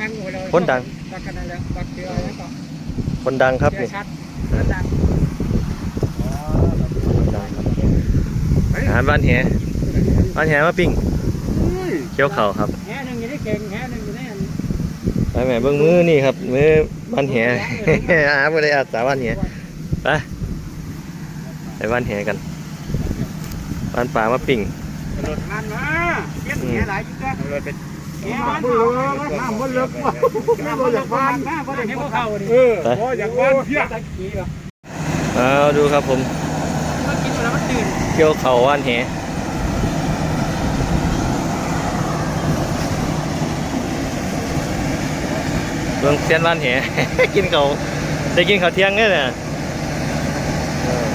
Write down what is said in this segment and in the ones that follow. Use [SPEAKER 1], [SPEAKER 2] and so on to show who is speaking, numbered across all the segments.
[SPEAKER 1] ดังหมดเลย
[SPEAKER 2] คนดัง
[SPEAKER 1] บักกันนั่นแหละบักเดือแล้วก็
[SPEAKER 2] คนดังครับ
[SPEAKER 1] เดือ
[SPEAKER 2] นี่
[SPEAKER 1] ชัดคนดัง
[SPEAKER 2] ดังครับอาหารบ้านแหบ้านแหมาปิ้งเคี้ยวเข่าครับ
[SPEAKER 1] แห่หนึ่งอยู่ได้เก่งแห่หนึ่งอยู่ได้อัน
[SPEAKER 2] ไปแม่เบิ้งมือนี่ครับ มือบ้านแห อาบ่ได้อาสาบ้านแหไปไปบ้านแหกันบ้านป่ามาปิ้ง
[SPEAKER 1] รถมันมาเย็นแห่หลายจิ๊กก็รถเป็นแห่มั นน้ำมันเลิกว่ะน้ำมันเลิกว่ะน้ำมันเลิกว่ะเขาดิ
[SPEAKER 3] เออโอ้อยากบ้านเพี้ย
[SPEAKER 2] เอาดูครับผม
[SPEAKER 1] กินแล้วมันตื่น
[SPEAKER 2] เกี่ยวเข่าบ้านแหเบิ่งเสียนบ้านแหกินเขาได้กินข้าวเที่ยงเนี่ยนะเออ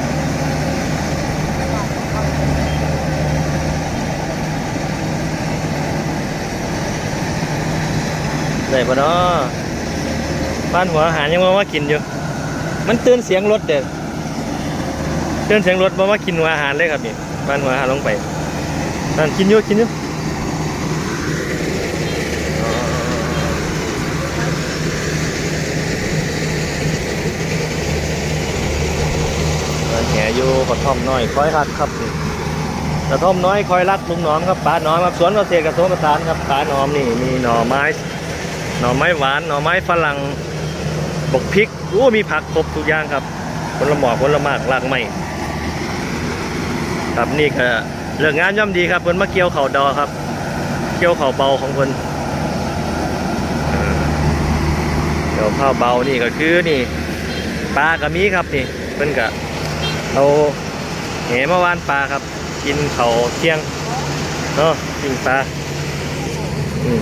[SPEAKER 2] ได้ปะเนาะบ้านหัวอาหารยังมาว่ากินอยู่ มันตื่นเสียงรถเด็ดตื่นเสียงรถมาว่ากินหัวอาหารเลยครับนี่บ้านหัวอาหารลงไปนั่นกินอยู่กินอยู่แหอยู่กระท่อมน้อยคอยรักครับนี่กระท่อมน้อยคอยรักลุงหนอมครับป้าหนอมครับสวนเกษตรกระทรวงเกษตรครับป้าหนอมนี่มีหน่อไม้ หน่อไม้หวานหน่อไม้ฝรั่งบกพริกโอ้มีผักครบทุกอย่างครับผลหมอกผลหมากรากไม้ครับนี่ก็เรื่องงานย่อมดีครับเพิ่นมาเกี่ยวเข่าดอครับ เกี่ยวเข่าเบาของเพิ่นเกี่ยวข้าวเบานี่ก็คือนี่ปลาก็มีครับนี่เพิ่นก็เอาแหมาวานปลาครับ กินเข่าเที่ยงเนาะกินปลาอืม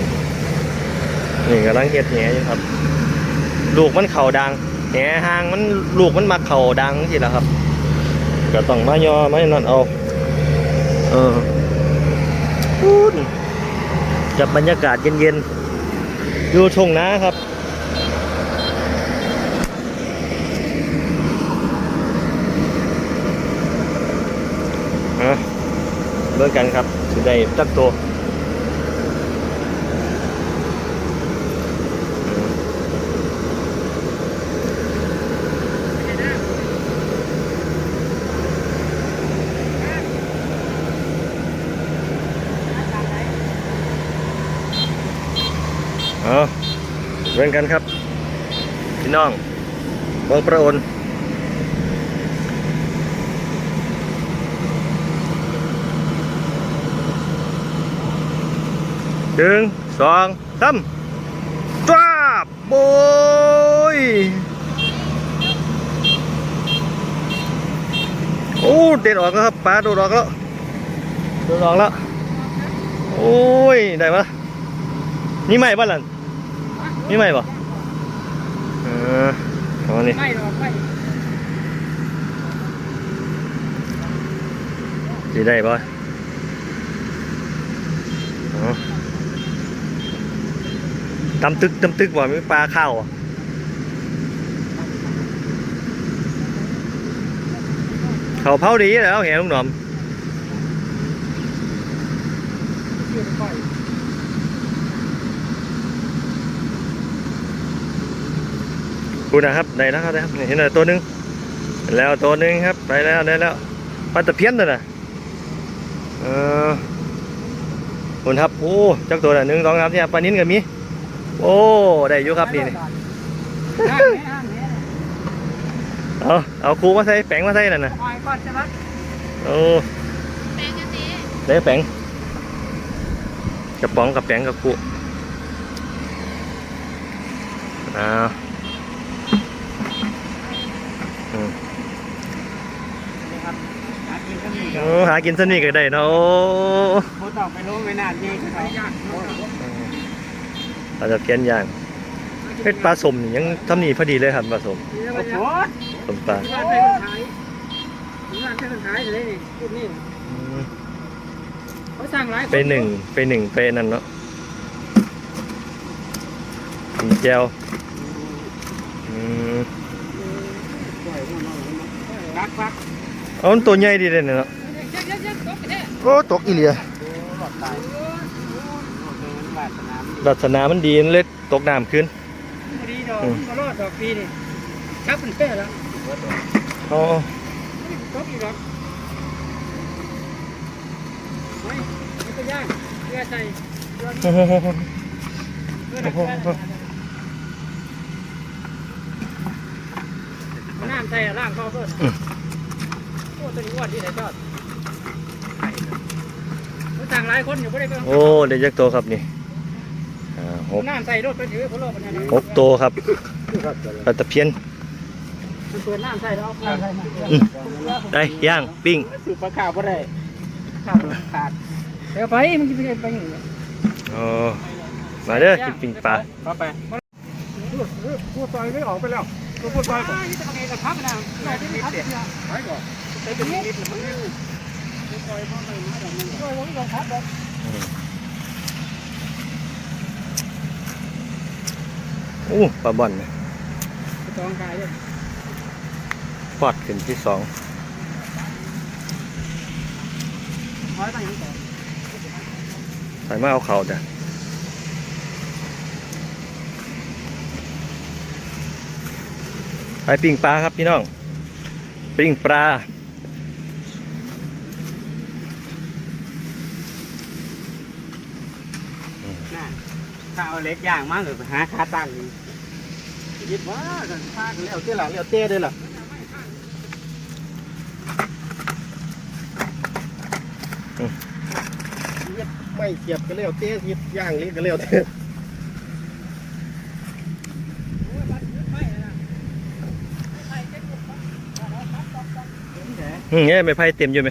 [SPEAKER 2] นี่กำลังเฮ็ดแหอยู่ครับ ลูกมันเข่าดังแหหางมันลูกมันมาเข่าดังสิละครับ ก็ต้องมายอมานั่นเอา เออพูดกับบรรยากาศเย็นๆอยู่ชงนะครับอะเบิ่งกันครับสิได้จักตัว เอาเบิ่งกันครับ พี่น้องเบิ่งประโอนหนึ่งสองสามจ้าบโบยโอ้เด็ดออกแล้วครับปลาโดดออกแล้วโดดออกแล้ว โอ้ย ได้ปะนี่ไม่ป่ะล่ะ นี่ไม่ป่เออเอานี่
[SPEAKER 1] ไม่หรอกไม่
[SPEAKER 2] สิได้ป่เอาตำตึกตำตึกว่มีปลาเข้าวอะเขาเผาดีแล้วเห็นลุงหนอม
[SPEAKER 1] อย
[SPEAKER 2] คุณนะครับได้แล้วครับได้ครับเห็นแล้วตัวหนึงแล้วตัวหนึงครับไปแล้วได้แล้วปลาตะเพียนตัวน่ะเออคุณครับโอ้จักตัวน่ะหนึ่งสองสามสี่ห้าปลานิ้นก็มีโอ้ได้อยู่ครับนี่เอาเอาครูมาใส่แป้งมาใส่นั่นน่ะโอ้
[SPEAKER 4] แปงกันสิ
[SPEAKER 2] ได้แป้งกระป๋องกับแป้งกับครูอ้าวอืม
[SPEAKER 1] นี่ครับหากินก็มี
[SPEAKER 2] โอ้หากินสนิทก็ได้เนาะโอ้
[SPEAKER 1] โคตอกไปลงไม่นานนี่เขายาก
[SPEAKER 2] ปลาตะเพียนย่างเฮ็ดปลาสมนี่ยังทำนี่พอดีเลยครับปลาสม
[SPEAKER 1] โอ้โห
[SPEAKER 2] สมปลา
[SPEAKER 1] งานเป็นคนขายงานเป็นคนขายเลยนี่พูดนี่
[SPEAKER 2] อืม
[SPEAKER 1] เขาสร้างหลาย
[SPEAKER 2] ไปหนึ่งไปหนึ่งไปนั่นเนาะมีแจวอืม
[SPEAKER 1] รักรัก
[SPEAKER 2] เอามันตัวใหญ่ดีเลยเนาะ
[SPEAKER 4] เย อะๆๆตกไปเด้อ
[SPEAKER 2] โอ้ตกอีเลีย
[SPEAKER 1] หลอดตายโอ้โหเดินบาดสนาม
[SPEAKER 2] ลักษณะมันดีมันเลยตกน้ำขึ้น
[SPEAKER 1] พอดีดอกมันก็รอดดอกปีนี่ชักมันแค่แล้ว
[SPEAKER 2] อ๋อ
[SPEAKER 1] ตกอีกดอกไม่ไม่ต้องย่างเกลือใส่เกลือเกลือเกลือน้ำใส่ล่างคอเพิ่นโอ้ตัวนี้อ้วนที่ไหนชอบมัน สั่งหลายคนอยู่ไม่ได้เพิ่ม
[SPEAKER 2] โอ้เดี๋ยวจักตัวครับนี่อ่าหก
[SPEAKER 1] น้ำใส่รถไปถือคนโลกมันนะ
[SPEAKER 2] หกตัวครับปลาตะเพียน
[SPEAKER 1] มันเปิดน้ำใส่แล้วเอาใส่มา
[SPEAKER 2] อืมได้ย่างปิ้ง
[SPEAKER 1] สูบปลาขาวก็ได้ขาวขาดเดี๋ยวไปมันจะไปไปอย่างนี้
[SPEAKER 2] อ๋อมาเด้อกินปิ้งปลา
[SPEAKER 1] ต่อไปพูดซอยไม่ออกไปแล้วพูดซอยก่อนนี่จะทำไงกับครับนะไม่ได้ครับไปก่อน ไปเป็นนิดๆมันพูดซอยพ่อไม่มาดอกมันซอยผมก็ครับดอก
[SPEAKER 2] อู้ปลาบ่อนเนี่ย
[SPEAKER 1] จองกายเลย
[SPEAKER 2] ปอดขึ้นที่สอง
[SPEAKER 1] ร้อยไปยังต่อ
[SPEAKER 2] ใส่มาเอาเข่าจ้ะไปปิ้งปลาครับพี่น้อง ปิ้งปลา
[SPEAKER 1] ข้าวเล็กย่างมากเลยหาขาตั้งยิบว่ากันพาแล้วเต้หล่ะแล้วเต้ด้วยล่ะ
[SPEAKER 3] ไม่เสียบก็เร็วเตี้ยยิบย่างเล็กก็เร็วเตี้ย
[SPEAKER 2] อืมเนี่ยไม่ไผ่เต็มอยู่ไหม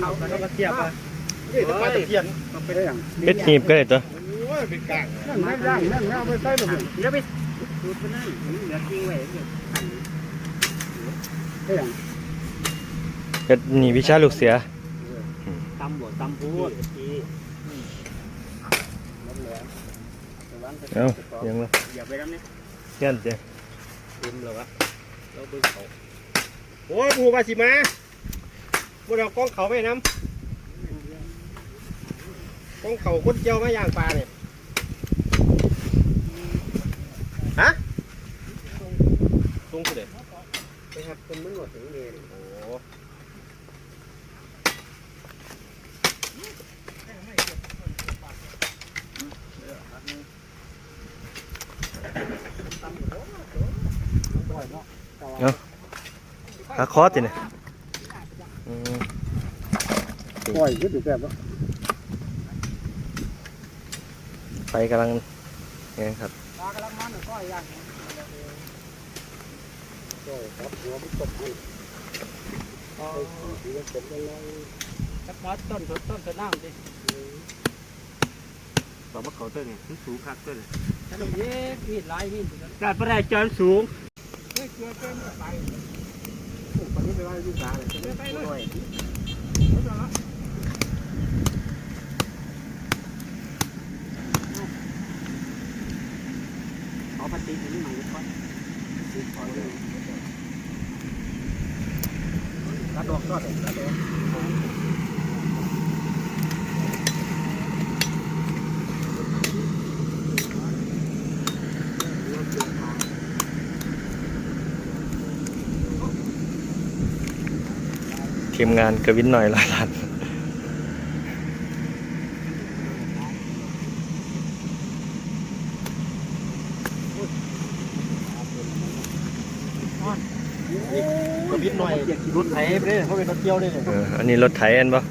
[SPEAKER 1] เขาก็ต้องเสียบอะ
[SPEAKER 3] เฮ้ยแต่ปลาตะเพียน
[SPEAKER 1] ไปได้ยัง
[SPEAKER 2] เป็ดหีบก็ได้ตัว
[SPEAKER 3] โอ้ยเป็นกลาง
[SPEAKER 1] นั่นนั่นนั่นนั่นไปใส่เลยเดี๋ยวไปดูไปนั่นเหลือทิ้งไว้เดี๋ยวหั่นได้ยัง
[SPEAKER 2] เป็ดนี่วิชาลูกเสือ
[SPEAKER 1] ตำบ่ตำพูด
[SPEAKER 2] เอ้ายังละ
[SPEAKER 1] อย่าไปกันนี่
[SPEAKER 2] ยันเจ้
[SPEAKER 3] เต็มเลยวะเราเบิ่งเขาโอ้ยปูปลาสิมาบ่เรากล้องเขาไปน้ำ กล้องเขาคนเจียวมาย่างปลาเนี่ยฮะตรงสุดเลยไปครับคนมึงหมดถึงเลยโอ้โห
[SPEAKER 2] ขาคอติเนี่ยอืม
[SPEAKER 3] ปล่อยขึ้นถึงแบบว่า
[SPEAKER 2] ไฟกำลังเนี่ยครับ
[SPEAKER 1] ปลากระลังมันก็ย่าง
[SPEAKER 3] ครับหัวมันตกให้
[SPEAKER 1] อ๋อ
[SPEAKER 3] หัวตกยังไง
[SPEAKER 1] จับมัดต้นต้นต้นน้ำดิ
[SPEAKER 3] ต่อมาเขาต้นเนี่ยสูงคักต้น
[SPEAKER 1] ฉันเย็บมีดลายมีด
[SPEAKER 3] การประได้จานสูง
[SPEAKER 1] เฮ้ยเกลือเกินไป
[SPEAKER 3] คนนี้ไปว่าลูกสาวเลยจะไม่ไปเลย
[SPEAKER 1] เอาพลาสติกนี่มาก่อน
[SPEAKER 3] รัดดอกก็ได้รัดดอก
[SPEAKER 2] ทีมงานกระวินหน่อยละล้าน
[SPEAKER 3] ก็บิดหน่อยรถไถไปเลยเพราะเป็นรถเกี่ยวเลยเนี่ย
[SPEAKER 2] เอออันนี้รถไถอันปะ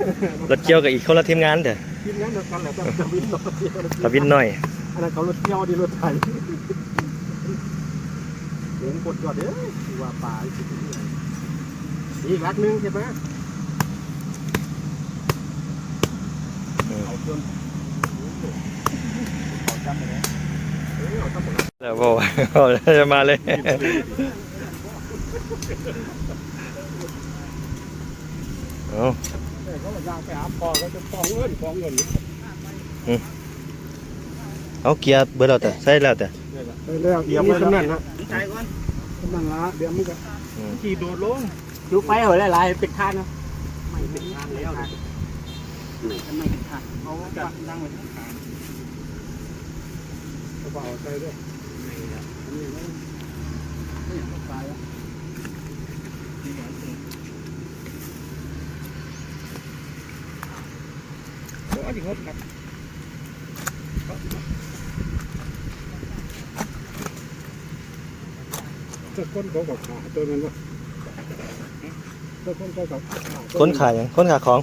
[SPEAKER 2] รถเกี่ยวกับอีกคนละทีมงานเด้อ
[SPEAKER 3] ทีมงานเดียวกันแหละแต่จะบิดรถเกี่ยว
[SPEAKER 2] กระวินหน่อย
[SPEAKER 3] อันนั้นเขารถเกี่ยวดีรถไถเลี้ยงกดก่อนเด้อว่าป่าอีกอีกรักนึงใช่ไหม
[SPEAKER 2] อืม
[SPEAKER 3] เอาจนเขาจำไป แล้วเออเอาจำไปแล้ว
[SPEAKER 2] แล้วบอกว่าเอาจะมาเลยเอา
[SPEAKER 1] เขาย่างไปหาปอก็จะปองเงินปองเงิน
[SPEAKER 2] เอาเกียร์เบอร์เราแต่ใส่แล้วแต่
[SPEAKER 3] แล้วเดี๋ยวไปแล้วนะ
[SPEAKER 1] ใจก่อน
[SPEAKER 3] กำลังละเดี๋ยวมึงก็ขี่โดดลง
[SPEAKER 1] ดูไปเหรอหลายๆเป็นคานเนาะไม่เป็นคานแล้ว หนทำไมถึงขาดเขาจับนั่งไว้ข้างกระเป๋าใส่ด้วยนี่นะนี่นะนี่ก็ตายแล้วโอ้ยงดครับจะคนเขากับขาตัวนั้นวะจะคนเขากับขา
[SPEAKER 2] ค้นขายยังค้นขาของ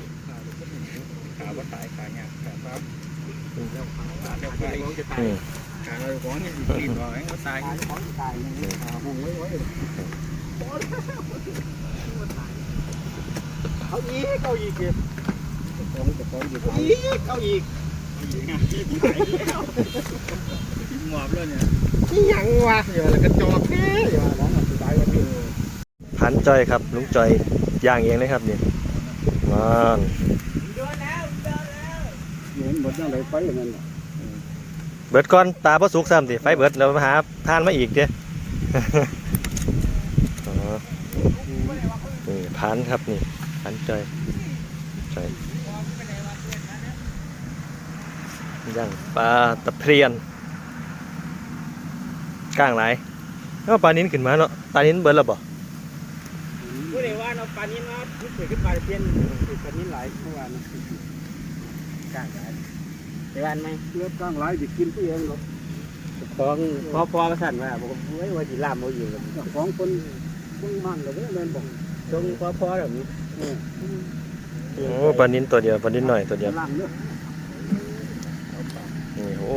[SPEAKER 1] เราของนี่กินก่อนก็ตายของตายนี่ขาหงไว้ไว้เขาอีกเขาอีกเก็บของจะของอยู่อีกเขาอีกหมอบเลยเนี่ยยังวะอย่าเลยกระจอกแค่อย่าร้องสุดท้ายวันนี้
[SPEAKER 2] พันจอยครับลุงจอยย่างเองเลยครับเนี่ยมาน
[SPEAKER 1] เหมือนหมดยังไงไปอย่างนั้น
[SPEAKER 2] เบิดก่อนตาพ่อสุกซ้ำสิไฟเบิดแล้วมาหาทานมาอีกเด้อ๋อนี่พันครับนี่พันจอยจอยย่างปลาตะเพียนก้างหลายแล้วปลานิ้นขึ้นมาเนาะปลานิ้นเบิดแล้วบ่
[SPEAKER 1] ผู้ใดว่าเราปลานี้เนาะที่เกิดขึ้นปลาเพี้ยนปลานี้นหลายเมื่อวานกลางหลายในวันไหมเลือดกลางหลายดิกินตัวเองหรอกของพอพอมาสั่นมาบอกเฮ้ยว่าจีรามโมอยู่กันของคนมึงมันเลยแม่นบอกตรงพอพอแบบนี้
[SPEAKER 2] โอ้ปลานิ้นตัวเดียวปลานิ้นหน่อยตัวเดียว
[SPEAKER 1] ล่างเนาะ
[SPEAKER 2] นี่โอ้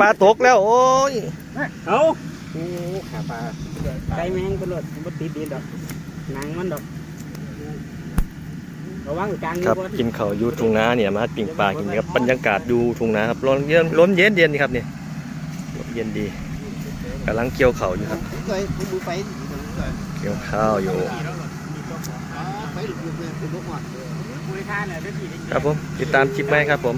[SPEAKER 2] ปลาตกแล้วโอ้ย
[SPEAKER 1] เอาโอ้ขาปลาไก่แมงตลอดมันติดดินดอกหนังมันดอก ระวังกลาง
[SPEAKER 2] ครับกินข้าวอยู่ทุ่งนาเนี่ยมาปิ่งปลากินครับบรรยากาศดูทุ่งนาครับลมเย็นลมเย็นเย็นครับนี่ลมเย็นดีกำลังเกี่ยวข้าวอยู่ครับ
[SPEAKER 1] เคยคุณดูไฟ
[SPEAKER 2] เกี่ยวข้าวอยู่
[SPEAKER 1] ไฟหลุดเลยคุณลูกหอดคุยท่าเนี่ยได้ที
[SPEAKER 2] ครับผมติดตามคลิปไหมครับผม